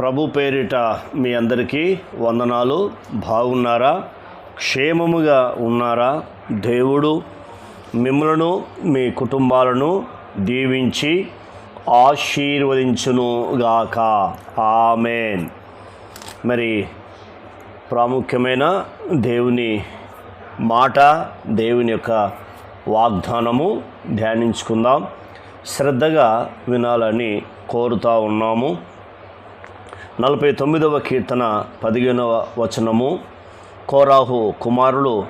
ప్రభు పేరిట మీ అందరికీ వందనాలు. బాగున్నారా? క్షేమముగా ఉన్నారా? దేవుడు మిమ్మలను మీ కుటుంబాలను దీవించి ఆశీర్వదించునుగాక. ఆమెన్. మరి ప్రాముఖ్యమైన దేవుని మాట దేవుని యొక్క వాగ్దానము ధ్యానించుకుందాం. శ్రద్ధగా వినాలని కోరుతా ఉన్నాము. నలభై తొమ్మిదవ కీర్తన పదిహేనవ వచనము. కోరాహు కుమారులు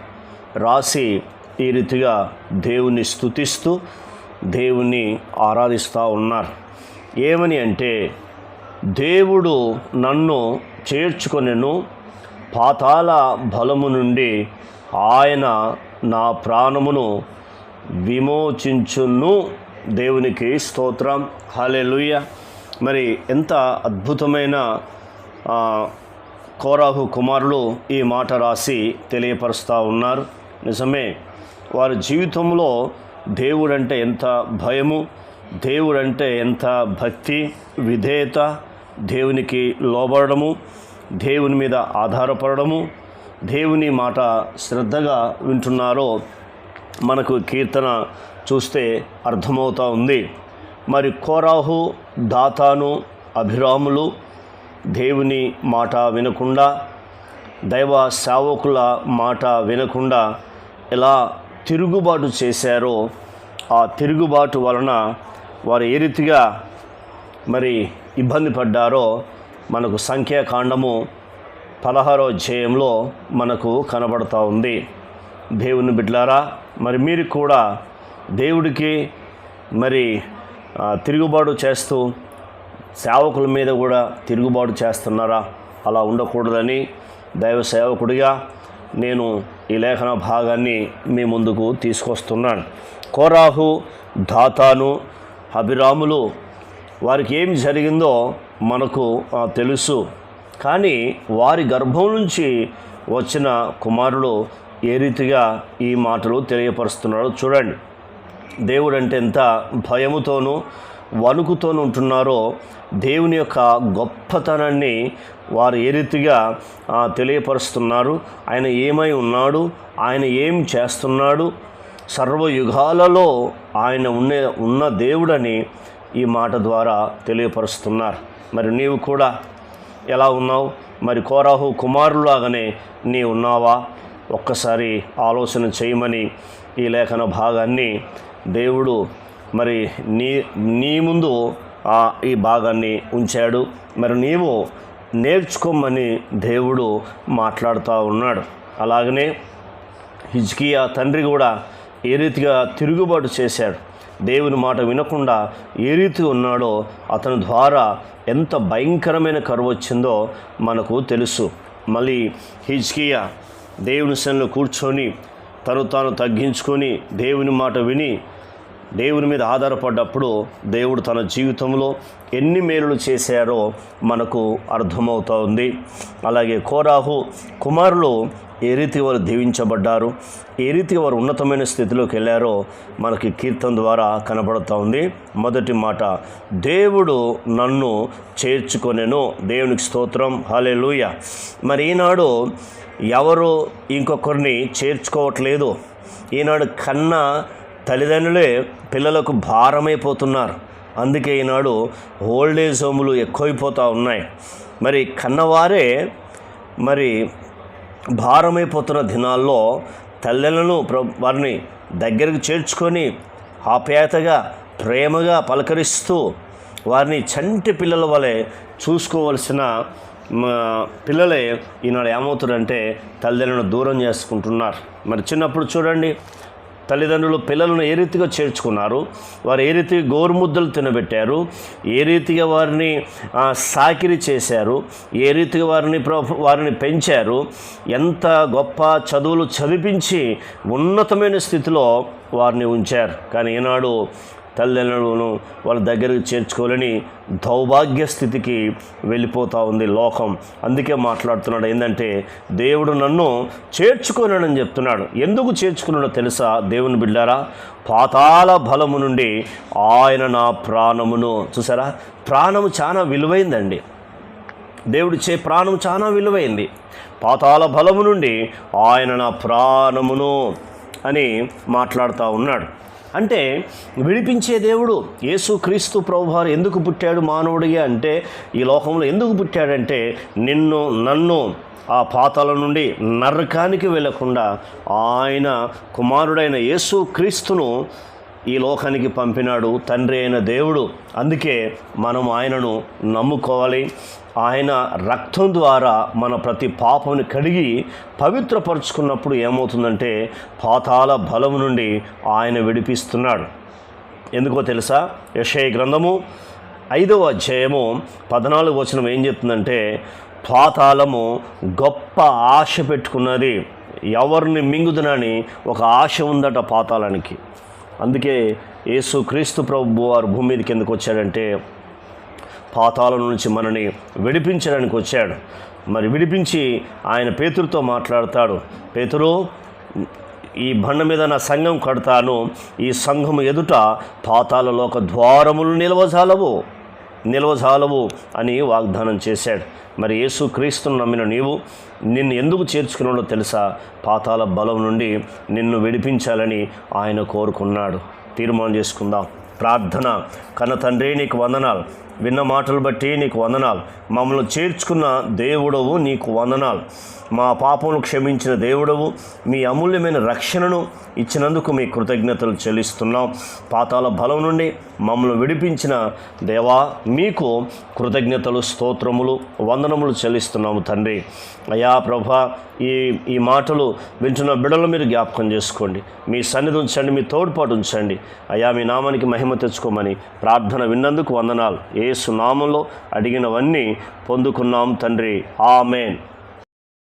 రాసి ఈ రీతిగా దేవుని స్తుతిస్తూ దేవుని ఆరాధిస్తూ ఉన్నారు. ఏమని అంటే దేవుడు నన్ను చేర్చుకొనెను పాతాల బలము నుండి ఆయన నా ప్రాణమును విమోచించును. దేవునికి స్తోత్రం. హాలెలుయ్య మరి ఎంత అద్భుతమైన కోరాహు కుమారులు ఈ మాట రాసి తెలియపరుస్తూ ఉన్నారు. నిజమే వారి జీవితంలో దేవుడంటే ఎంత భయము దేవుడంటే ఎంత భక్తి విధేయత దేవునికి లోబడము దేవుని మీద ఆధారపడము దేవుని మాట శ్రద్ధగా వింటున్నారో మనకు కీర్తన చూస్తే అర్థమవుతూ ఉంది. మరి కోరాహు దాతాను అభిరాములు దేవుని మాట వినకుండా దైవ సేవకుల మాట వినకుండా ఎలా తిరుగుబాటు చేశారో ఆ తిరుగుబాటు వలన వారు ఏ రీతిగా మరి ఇబ్బంది పడ్డారో మనకు సంఖ్యాకాండము పదహారో అధ్యాయంలో మనకు కనబడతా ఉంది. దేవుని బిడ్లారా మరి మీరు కూడా దేవుడికి మరి తిరుగుబాటు చేస్తూ సేవకుల మీద కూడా తిరుగుబాటు చేస్తున్నారా? అలా ఉండకూడదని దైవ సేవకుడిగా నేను ఈ లేఖన భాగాన్ని మీ ముందుకు తీసుకొస్తున్నాను. కోరాహు దాతాను అభిరాములు వారికి ఏం జరిగిందో మనకు తెలుసు. కానీ వారి గర్భం నుంచి వచ్చిన కుమారుడు ఏ రీతిగా ఈ మాటలు తెలియపరుస్తున్నాడో చూడండి. దేవుడు అంటే ఎంత భయముతోనూ వణుకుతోనూ ఉంటున్నారో దేవుని యొక్క గొప్పతనాన్ని వారు ఏ రీతిగా తెలియపరుస్తున్నారు ఆయన ఏమై ఉన్నాడు ఆయన ఏం చేస్తున్నాడు సర్వయుగాలలో ఆయన ఉన్న ఉన్న దేవుడని ఈ మాట ద్వారా తెలియపరుస్తున్నారు. మరి నీవు కూడా ఎలా ఉన్నావు? మరి కోరాహు కుమారులాగానే నీ ఉన్నావా? ఒక్కసారి ఆలోచన చేయమని ఈ లేఖన భాగాన్ని దేవుడు మరి నీ నీ ముందు ఆ ఈ భాగాన్ని ఉంచాడు. మరి నీవు నేర్చుకోమని దేవుడు మాట్లాడుతూ ఉన్నాడు. అలాగనే హిజ్కియా తండ్రి కూడా ఏ రీతిగా తిరుగుబాటు చేశాడు? దేవుని మాట వినకుండా ఏ రీతి ఉన్నాడో అతని ద్వారా ఎంత భయంకరమైన కరువు వచ్చిందో మనకు తెలుసు. మళ్ళీ హిజ్కియా దేవుని సన్ను కూర్చొని తను తాను తగ్గించుకొని దేవుని మాట విని దేవుని మీద ఆధారపడ్డప్పుడు దేవుడు తన జీవితంలో ఎన్ని మేలులు చేశారో మనకు అర్థమవుతోంది. అలాగే కోరాహు కుమారులు ఏ రీతి వారు దీవించబడ్డారు ఏ రీతి వారు ఉన్నతమైన స్థితిలోకి వెళ్ళారో మనకి కీర్తన ద్వారా కనబడుతూ ఉంది మొదటి మాట దేవుడు నన్ను చేర్చుకొనెను. దేవునికి స్తోత్రం. హల్లెలూయా. మరి ఈనాడు ఎవరు ఇంకొకరిని చేర్చుకోవట్లేదు. ఈనాడు కన్నా తల్లిదండ్రులే పిల్లలకు భారమైపోతున్నారు. అందుకే ఈనాడు ఓల్డేజ్ హోములు ఎక్కువైపోతూ ఉన్నాయి. మరి కన్నవారే మరి భారమైపోతున్న దినాల్లో తల్లులను ప్ర- వారిని దగ్గరకు చేర్చుకొని ఆప్యాయతగా ప్రేమగా పలకరిస్తూ వారిని చంటి పిల్లల వలె చూసుకోవలసిన పిల్లలే ఈనాడు ఏమవుతారంటే తల్లిదండ్రులను దూరం చేసుకుంటున్నారు. మరి చిన్నప్పుడు చూడండి తల్లిదండ్రులు పిల్లలను ఏ రీతిగా చేర్చుకున్నారు? వారు ఏ రీతిగా గోరుముద్దలు తినబెట్టారు? ఏ రీతిగా వారిని సాకిరి చేశారు? ఏ రీతిగా వారిని ప్ర- వారిని పెంచారు? ఎంత గొప్ప చదువులు చదివించి ఉన్నతమైన స్థితిలో వారిని ఉంచారు. కానీ ఈనాడు తల్లిదండ్రులను వాళ్ళ దగ్గరకు చేర్చుకోలేని దౌభాగ్య స్థితికి వెళ్ళిపోతూ ఉంది లోకం. అందుకే మాట్లాడుతున్నాడు. ఏంటంటే దేవుడు నన్ను చేర్చుకోలేనని చెప్తున్నాడు. ఎందుకు చేర్చుకున్నాడో తెలుసా? దేవుని బిడ్డారా పాతాళ బలము నుండి ఆయన నా ప్రాణమును చూసారా? ప్రాణము చాలా విలువైందండి. దేవుడిచ్చే ప్రాణం చాలా విలువైంది. పాతాల బలము నుండి ఆయన నా ప్రాణమును అని మాట్లాడుతూ ఉన్నాడు. అంటే విడిపించే దేవుడు యేసు క్రీస్తు ప్రభువారు ఎందుకు పుట్టాడు మానవుడిగా అంటే ఈ లోకంలో ఎందుకు పుట్టాడంటే నిన్ను నన్ను ఆ పాతాల నుండి నరకానికి వెళ్ళకుండా ఆయన కుమారుడైన యేసు క్రీస్తును ఈ లోకానికి పంపినాడు తండ్రి అయిన దేవుడు. అందుకే మనం ఆయనను నమ్ముకోవాలి. ఆయన రక్తం ద్వారా మన ప్రతి పాపని కడిగి పవిత్రపరుచుకున్నప్పుడు ఏమవుతుందంటే పాతాల బలం నుండి ఆయన విడిపిస్తున్నాడు. ఎందుకో తెలుసా? యషయ గ్రంథము ఐదవ అధ్యాయము పద్నాలుగు వచనం ఏం చెప్తుందంటే పాతాళము గొప్ప ఆశ పెట్టుకున్నది. ఎవరిని మింగుదనని ఒక ఆశ ఉందట పాతాళానికి. అందుకే యేసు క్రీస్తు ప్రభు వారు భూమి మీదకి ఎందుకు వచ్చాడంటే పాతాళం నుంచి మనని విడిపించడానికి వచ్చాడు. మరి విడిపించి ఆయన పేతురుతో మాట్లాడతాడు. పేతురు ఈ బండ మీద నా సంఘం కడతాను. ఈ సంఘం ఎదుట పాతాళలోక ద్వారములు నిలవజాలవు. నిలవజాలవు అని వాగ్దానం చేశాడు. మరి యేసు క్రీస్తును నమ్మిన నీవు నిన్ను ఎందుకు చేర్చుకున్నాడో తెలుసా? పాతాల బలం నుండి నిన్ను విడిపించాలని ఆయన కోరుకున్నాడు. తీర్మానం చేసుకుందాం. ప్రార్థన. కన్న తండ్రి నీకు వందనాలు. విన్న మాటలు బట్టి నీకు వందనాలు. మమ్మల్ని చేర్చుకున్న దేవుడవు నీకు వందనాలు. మా పాపమును క్షమించిన దేవుడవు మీ అమూల్యమైన రక్షణను ఇచ్చినందుకు మీ కృతజ్ఞతలు చెల్లిస్తున్నాం. పాతాల బలం నుండి మమ్మల్ని విడిపించిన దేవా మీకు కృతజ్ఞతలు స్తోత్రములు వందనములు చెల్లిస్తున్నాము తండ్రి. అయా ప్రభా ఈ ఈ మాటలు వింటున్న బిడలు మీరు జ్ఞాపకం చేసుకోండి. మీ సన్నిధి ఉంచండి మీ తోడ్పాటు ఉంచండి. అయా మీ నామానికి మహిమ తెచ్చుకోమని ప్రార్థన విన్నందుకు వందనాలు. ఏ సునామంలో అడిగినవన్నీ పొందుకున్నాం తండ్రి. ఆమెన్.